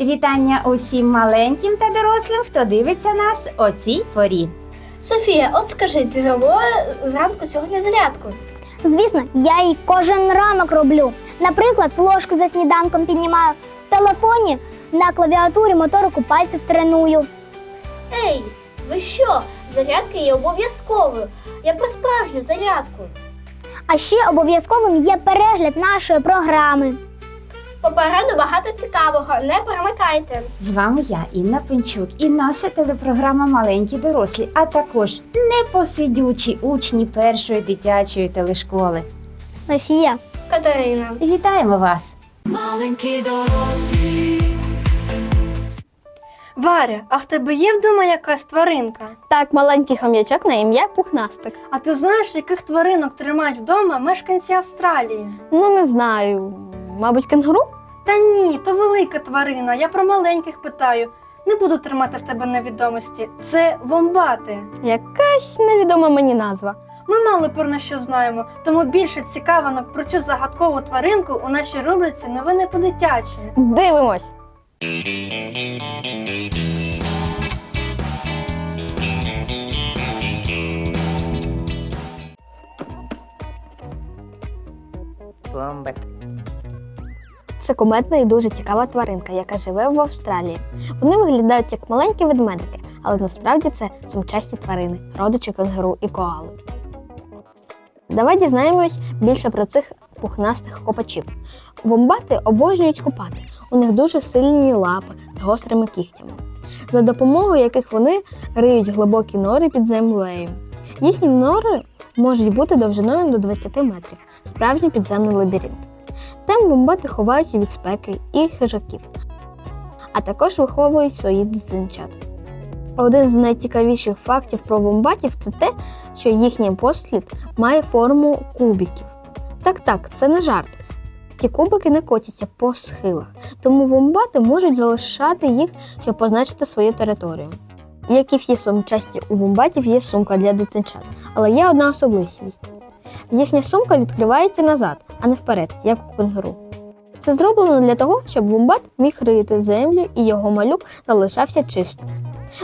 Вітання усім маленьким та дорослим, хто дивиться нас о цій порі. Софія, от скажи, ти зробила зранку сьогодні зарядку? Звісно, я її кожен ранок роблю. Наприклад, ложку за сніданком піднімаю в телефоні, на клавіатурі моторику пальців треную. Ей, ви що? Зарядка є обов'язковою. Я про справжню зарядку. А ще обов'язковим є перегляд нашої програми. Попереду багато цікавого, не перемикайте. З вами я, Інна Пенчук, і наша телепрограма Маленькі дорослі, а також непосидючі учні першої дитячої телешколи. Софія, Катерина. Вітаємо вас! Маленькі дорослі. Варя, а в тебе є вдома якась тваринка? Так, маленький хом'ячок на ім'я Пухнастик. А ти знаєш, яких тваринок тримають вдома мешканці Австралії? Ну, не знаю. Мабуть, кенгуру? Та ні, то велика тварина. Я про маленьких питаю. Не буду тримати в тебе невідомості. Це вомбати. Якась невідома мені назва. Ми мало про не що знаємо, тому більше цікавинок про цю загадкову тваринку у нашій рубриці новини по-дитячі. Дивимось. Вомбат. Це куметна і дуже цікава тваринка, яка живе в Австралії. Вони виглядають як маленькі ведмедики, але насправді це сумчасті тварини, родичі кенгуру і коали. Давай дізнаємось більше про цих пухнастих копачів. Вомбати обожнюють купати. У них дуже сильні лапи з гострими кігтями, за допомогою яких вони риють глибокі нори під землею. Їхні нори можуть бути довжиною до 20 метрів, справжній підземний лабіринт. Там вомбати ховаються від спеки і хижаків, а також виховують своїх дитинчат. Один з найцікавіших фактів про вомбатів це те, що їхній послід має форму кубиків. Так, так, це не жарт. Ті кубики не котяться по схилах, тому вомбати можуть залишати їх, щоб позначити свою територію. Як і всі сумчасті у вомбатів є сумка для дитинчат, але є одна особливість. Їхня сумка відкривається назад, а не вперед, як у кенгуру. Це зроблено для того, щоб вомбат міг рити землю і його малюк залишався чистим.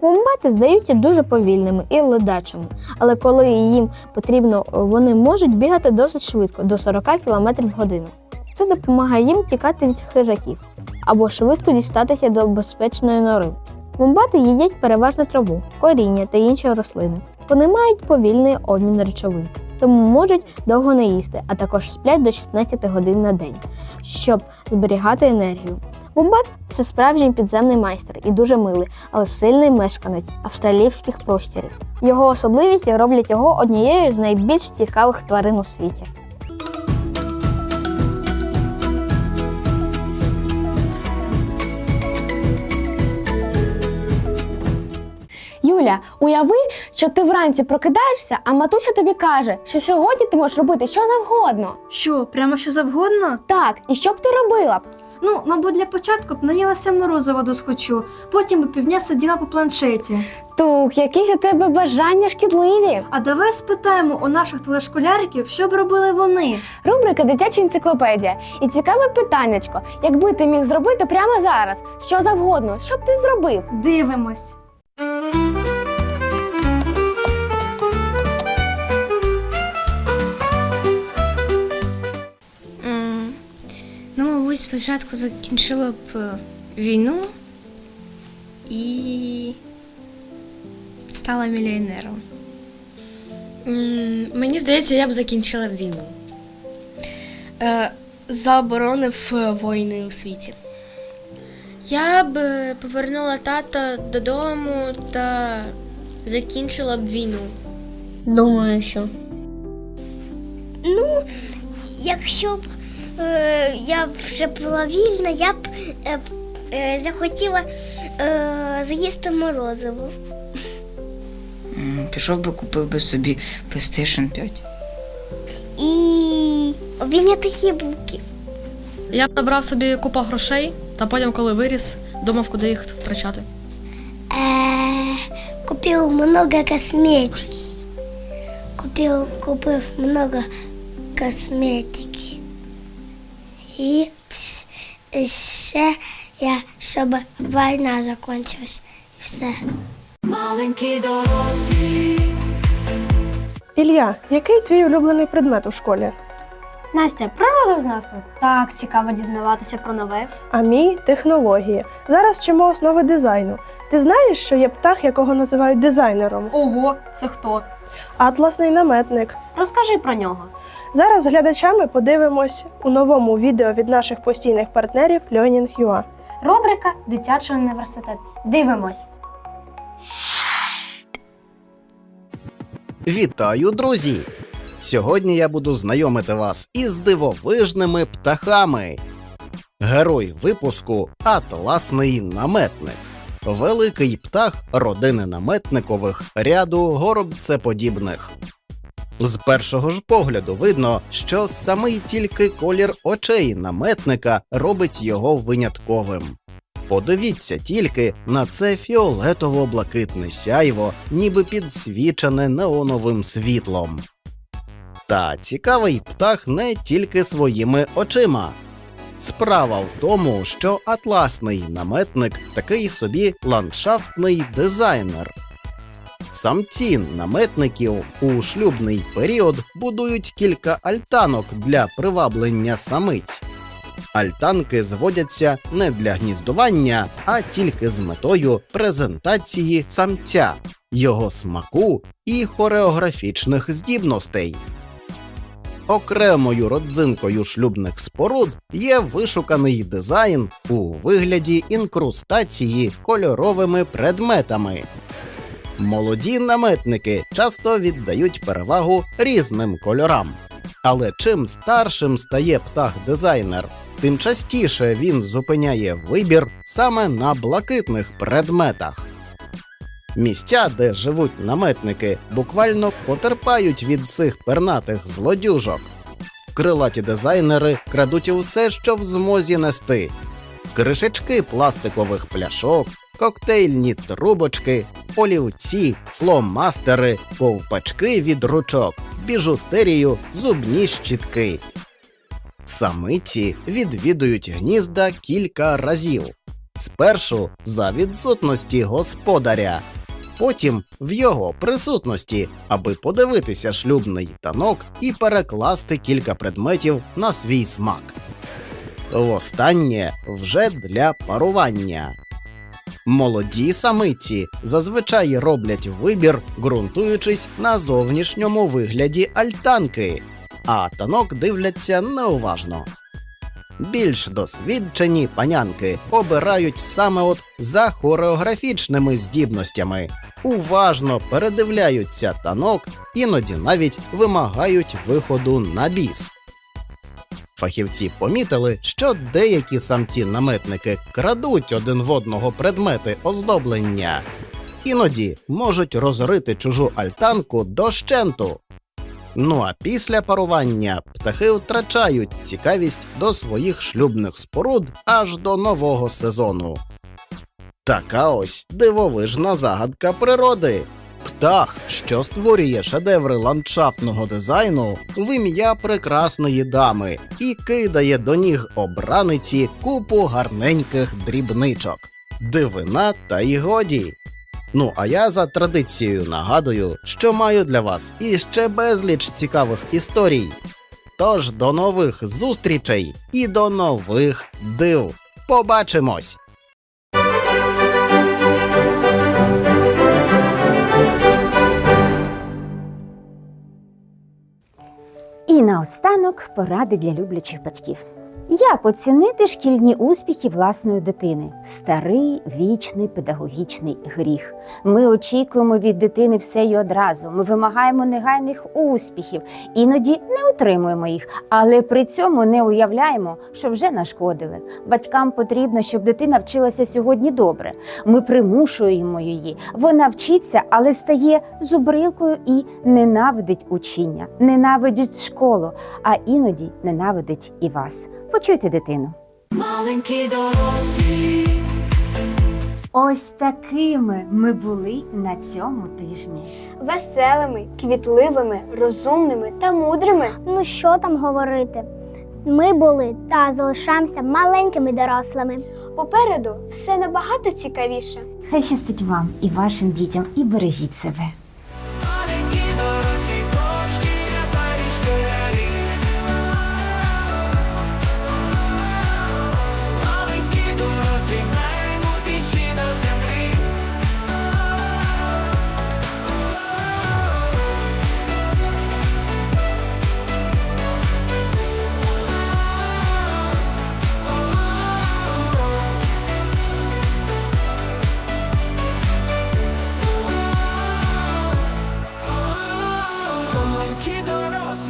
Вомбати здаються дуже повільними і ледачими, але коли їм потрібно, вони можуть бігати досить швидко до 40 км в годину. Це допомагає їм тікати від хижаків або швидко дістатися до безпечної нори. Вомбати їдять переважно траву, коріння та інші рослини. Вони мають повільний обмін речовин, тому можуть довго не їсти, а також сплять до 16 годин на день, щоб зберігати енергію. Вомбат це справжній підземний майстер і дуже милий, але сильний мешканець австралійських простірів. Його особливість роблять його однією з найбільш цікавих тварин у світі. Юля, уяви, що ти вранці прокидаєшся, а матуся тобі каже, що сьогодні ти можеш робити що завгодно. Що, прямо що завгодно? Так, і що б ти робила б? Ну, мабуть, для початку б наїлася морозива досхочу, потім би півдня сиділа по планшеті. Тук, якісь у тебе бажання шкідливі. А давай спитаємо у наших телешколяриків, що б робили вони. Рубрика Дитяча енциклопедія. І цікаве питаннячко, якби ти міг зробити прямо зараз, що завгодно, що б ти зробив? Дивимось. Спочатку закінчила б е, війну і стала мільйонером. Мені здається, я б закінчила б війну. е, заборонив е, війни у світі. Я б е, повернула тата додому та закінчила б війну. Думаю, що. Ну, якщо б я б вже була вільна, я б е, е, захотіла е, заїсти морозиво. Пішов би, купив би собі PlayStation 5. І обійняти хібуків. Я б набрав собі купа грошей, та потім, коли виріс, думав, куди їх втрачати. Купил много косметики. Купил, купив много косметики. І ще я, щоб війна закінчилась. І все. Маленькі дорослі. Ілля, який твій улюблений предмет у школі? Настя, природознавство. Так, цікаво дізнаватися про нове. А мій технології. Зараз вчимо основи дизайну. Ти знаєш, що є птах, якого називають дизайнером? Ого, це хто? Атласний наметник. Розкажи про нього. Зараз з глядачами подивимось у новому відео від наших постійних партнерів Learning.ua. Рубрика Дитячий університет. Дивимось. Вітаю, друзі! Сьогодні я буду знайомити вас із дивовижними птахами. Герой випуску Атласний наметник. Великий птах родини наметникових ряду горобцеподібних. З першого ж погляду видно, що самий тільки колір очей наметника робить його винятковим. Подивіться тільки на це фіолетово-блакитне сяйво, ніби підсвічене неоновим світлом. Та цікавий птах не тільки своїми очима. Справа в тому, що атласний наметник такий собі ландшафтний дизайнер. Самці наметників у шлюбний період будують кілька альтанок для приваблення самиць. Альтанки зводяться не для гніздування, а тільки з метою презентації самця, його смаку і хореографічних здібностей. Окремою родзинкою шлюбних споруд є вишуканий дизайн у вигляді інкрустації кольоровими предметами. Молоді наметники часто віддають перевагу різним кольорам. Але чим старшим стає птах-дизайнер, тим частіше він зупиняє вибір саме на блакитних предметах. Місця, де живуть наметники, буквально потерпають від цих пернатих злодюжок. Крилаті дизайнери крадуть усе, що в змозі нести: кришечки пластикових пляшок, коктейльні трубочки, олівці, фломастери, ковпачки від ручок, біжутерію, зубні щітки. Самиці відвідують гнізда кілька разів. Спершу за відсутності господаря, потім в його присутності, аби подивитися шлюбний танок і перекласти кілька предметів на свій смак. Востаннє вже для парування. Молоді самиці зазвичай роблять вибір, ґрунтуючись на зовнішньому вигляді альтанки, а танок дивляться неуважно. Більш досвідчені панянки обирають саме от за хореографічними здібностями, уважно передивляються танок, іноді навіть вимагають виходу на біс. Фахівці помітили, що деякі самці-наметники крадуть один в одного предмети оздоблення, іноді можуть розорити чужу альтанку дощенту. Ну а після парування птахи втрачають цікавість до своїх шлюбних споруд аж до нового сезону. Така ось дивовижна загадка природи. Птах, що створює шедеври ландшафтного дизайну в ім'я прекрасної дами і кидає до ніг обраниці купу гарненьких дрібничок. Дивина та й годі. Ну а я за традицією нагадую, що маю для вас іще безліч цікавих історій. Тож до нових зустрічей і до нових див. Побачимось! І наостанок поради для люблячих батьків. Як оцінити шкільні успіхи власної дитини? Старий вічний педагогічний гріх. Ми очікуємо від дитини все й одразу. Ми вимагаємо негайних успіхів, іноді не отримуємо їх, але при цьому не уявляємо, що вже нашкодили. Батькам потрібно, щоб дитина вчилася сьогодні добре. Ми примушуємо її. Вона вчиться, але стає зубрилкою і ненавидить учіння, ненавидить школу, а іноді ненавидить і вас. Почуйте дитину. Маленькі дорослі. Ось такими ми були на цьому тижні. Веселими, квітливими, розумними та мудрими. Ну що там говорити? Ми були та залишаємося маленькими дорослими. попереду все набагато цікавіше. Хай щастить вам і вашим дітям, і бережіть себе.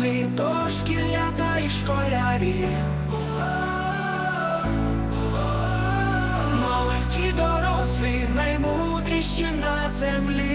Дорослі, дошкілля і школярі. Маленькі дорослі, наймудріші на землі.